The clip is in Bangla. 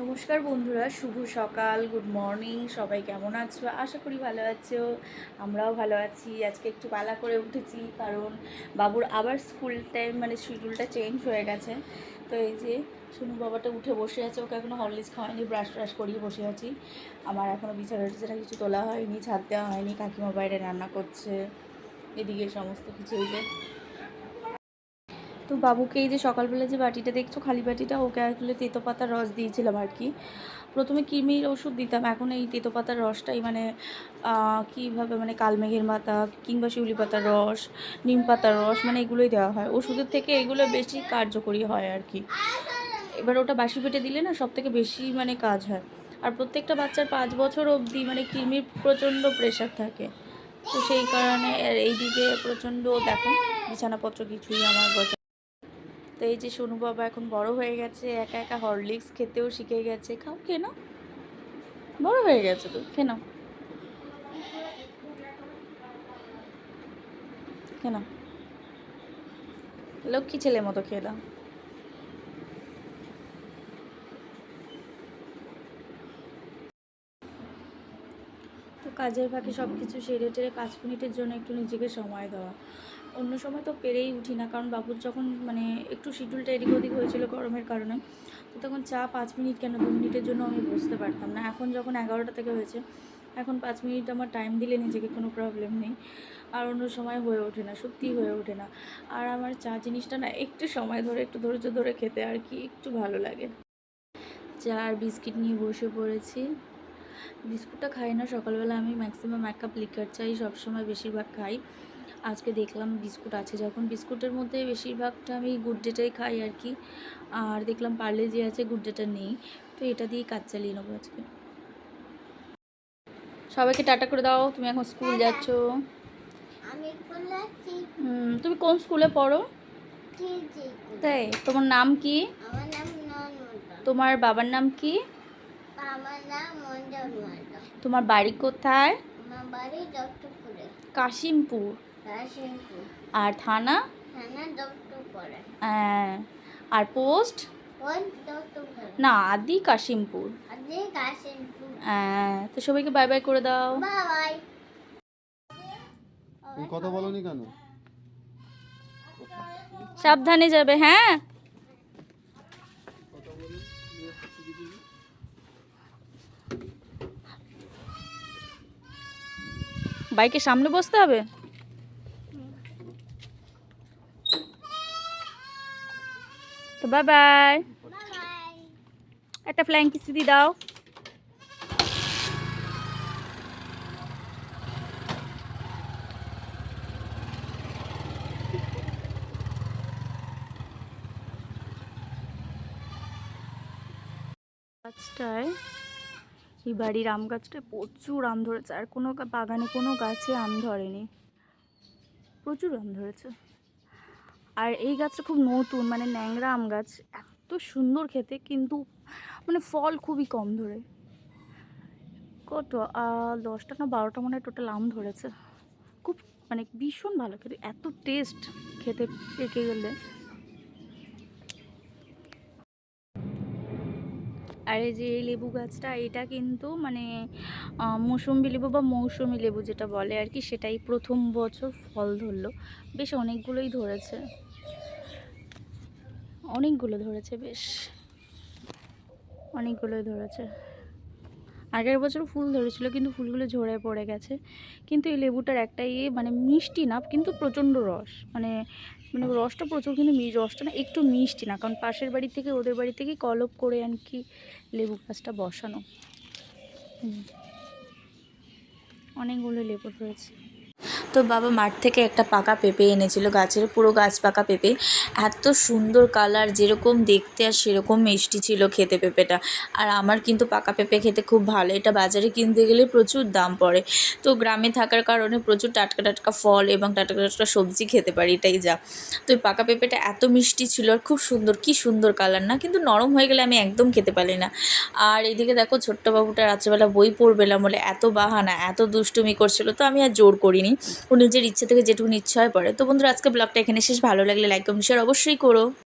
নমস্কার বন্ধুরা, শুভ সকাল গুড মর্নিং সবাই কেমন আছো? আশা করি ভালো আছো, আমরাও ভালো আছি। আজকে একটু পালা করে উঠেছি, কারণ বাবুর আবার স্কুল টাইম মানে শিডিউলটা চেঞ্জ হয়ে গেছে। তো এই যে শুনু বাবাটা উঠে বসে আছে, ওকে এখনও হরলিক্স খাওয়াইনি ব্রাশ ট্রাশ করিয়ে বসে আছি। আমার এখনও বিছানা টিছানা কিছু তোলা হয়নি, ছাদ দেওয়া হয়নি, কাকিমা বাইরে রান্না করছে, এদিকে সমস্ত কিছু এই যে তো বাবুকে এই যে সকালবেলা যে বাটিটা দেখছ, খালি বাটিটা, ওকে আসলে তেতো পাতার রস দিয়েছিলাম আর কি। প্রথমে কৃমির ওষুধ দিতাম, এখন এই তেতো পাতার রসটাই মানে কীভাবে মানে কালমেঘের পাতা কিংবা শিউলি পাতার রস নিম পাতার রস মানে এগুলোই দেওয়া হয়। ওষুধের থেকে এগুলো বেশি কার্যকরী হয় আর কি। এবার ওটা বাসি পেটে দিলে না সব থেকে বেশি মানে কাজ হয়। আর প্রত্যেকটা বাচ্চার পাঁচ বছর অবধি মানে কৃমির প্রচণ্ড প্রেশার থাকে। তো সেই কারণে এইদিকে প্রচণ্ড দেখো, বিছানাপত্র কিছুই আমার গোছা তো এই যে সোনু বাবা এখন বড় হয়ে গেছে, একা একা হরলিক্স খেতেও শিখে গেছে। খাও কেন বড় হয়ে গেছে তো খেয়ে নাও। লক্ষ্মী ছেলের মতো খেয়ে দাও। কাজের ফাঁকে সব কিছু সেরে টেরে পাঁচ মিনিটের জন্য একটু নিজেকে সময় দেওয়া। অন্য সময় তো পেরেই উঠি না, কারণ বাবুর যখন মানে একটু শিডিউলটা এদিক ওদিক হয়েছিল গরমের কারণে, তো তখন চা পাঁচ মিনিট কেন, দু মিনিটের জন্য আমি বসতে পারতাম না। এখন যখন এগারোটা থেকে হয়েছে, এখন পাঁচ মিনিট আমার টাইম দিলে নিজেকে কোনো প্রবলেম নেই, আর অন্য সময় হয়ে ওঠে না, সত্যিই হয়ে ওঠে না। আর আমার চা জিনিসটা না একটু সময় ধরে, একটু ধৈর্য ধরে খেতে আর কি একটু ভালো লাগে। চা আর বিস্কিট নিয়ে বসে পড়েছি। বিস্কুটটা খাই না সকালবেলা আমি ম্যাক্সিমাম এক কাপ লিকার চাই সবসময় বেশিরভাগ খাই। আজকে দেখলাম বিস্কুট আছে যখন বিস্কুটের মধ্যে বেশিরভাগটা আমি গুড ডেটাই খাই আর কি। আর দেখলাম পার্লে যে আছে গুড ডেটা নেই তো এটা দিয়েই কাজ চালিয়ে নেব আজকে। সবাইকে টাটা করে দাও তুমি এখন স্কুল যাচ্ছ। তুমি কোন স্কুলে পড়ো? তাই তোমার নাম কি? তোমার বাবার নাম কি? আমার নাম তোমার বাড়ি কোথায়? আমার বাড়ি দত্তপুরে। কাশিমপুর। কাশিমপুর। আর থানা? থানা দত্তপুরে। আহ, আর পোস্ট? না আদি কাশিমপুর। আজকে কাশিমপুর। আহ, তো সবাইকে বাই বাই করে দাও। বাই তুমি কথা বলনি কেন? সাবধানে যাবে হ্যাঁ? বাইকের সামনে বসতে হবে? তো বাই বাই একটা ফ্ল্যাং কিসি দিয়ে দাও। গাছটায় এই বাড়ির আম গাছটায় প্রচুর আম ধরেছে, আর কোনো বাগানে কোনো গাছে আম ধরেনি। প্রচুর আম ধরেছে। আর এই গাছটা খুব নতুন মানে ন্যাংরা আম গাছ, এত সুন্দর খেতে, কিন্তু মানে ফল খুবই কম ধরে। কত দশটা না বারোটা মনে টোটাল আম ধরেছে। খুব মানে ভীষণ ভালো খেতে, এত টেস্ট খেতে পেকে গেলে। আর এই যে লেবু গাছটা এটা কিন্তু মানে আহ, মৌসুম্বি লেবু বা মৌসুমি লেবু যেটা বলে আর কি সেটাই প্রথম বছর ফল ধরলো। বেশ অনেকগুলোই ধরেছে। অনেকগুলো ধরেছে বেশ। অনেকগুলোই ধরেছে। আগের বছর ফুল ধরেছিল কিন্তু ফুলগুলো ঝরে পড়ে গেছে। কিন্তু এই লেবুটার একটাই মানে মিষ্টি না কিন্তু প্রচণ্ড রস। মানে মানে রসটা প্রচুর, কিন্তু রসটা না একটু মিষ্টি না, কারণ পাশের বাড়ি থেকে ওদের বাড়ি থেকে কলপ করে আর কি লেবু গাছটা বসানো। অনেকগুলো লেবু ধরেছে তো বাবা মাঠ থেকে একটা পাকা পেঁপে এনেছিল, গাছের পুরো গাছ পাকা পেঁপে। এত সুন্দর কালার, যেরকম দেখতে আর সেরকম মিষ্টি ছিল খেতে পেঁপেটা। আর আমার কিন্তু পাকা পেঁপে খেতে খুব ভালো, এটা বাজারে কিনতে গেলে প্রচুর দাম পড়ে। তো গ্রামে থাকার কারণে প্রচুর টাটকা টাটকা ফল এবং টাটকা টাটকা সবজি খেতে পারি, এটাই যা। তো এই পাকা পেঁপেটা এত মিষ্টি ছিল, আর খুব সুন্দর, কি সুন্দর কালার না, কিন্তু নরম হয়ে গেলে আমি একদম খেতে পারি না। আর এদিকে দেখো ছোট্ট বাবুটা রাত্রেবেলা বই পড়বেলাম বলে এত বাহানা, এত দুষ্টুমি করছিল, তো আমি আর জোর করিনি। ও নিজের ইচ্ছে থেকে যেটুকু ইচ্ছে হয় পড়ে। তো বন্ধুরা, আজকে ব্লগটা এখানে শেষ। ভালো লাগলে লাইক কমেন্ট শেয়ার অবশ্যই করো।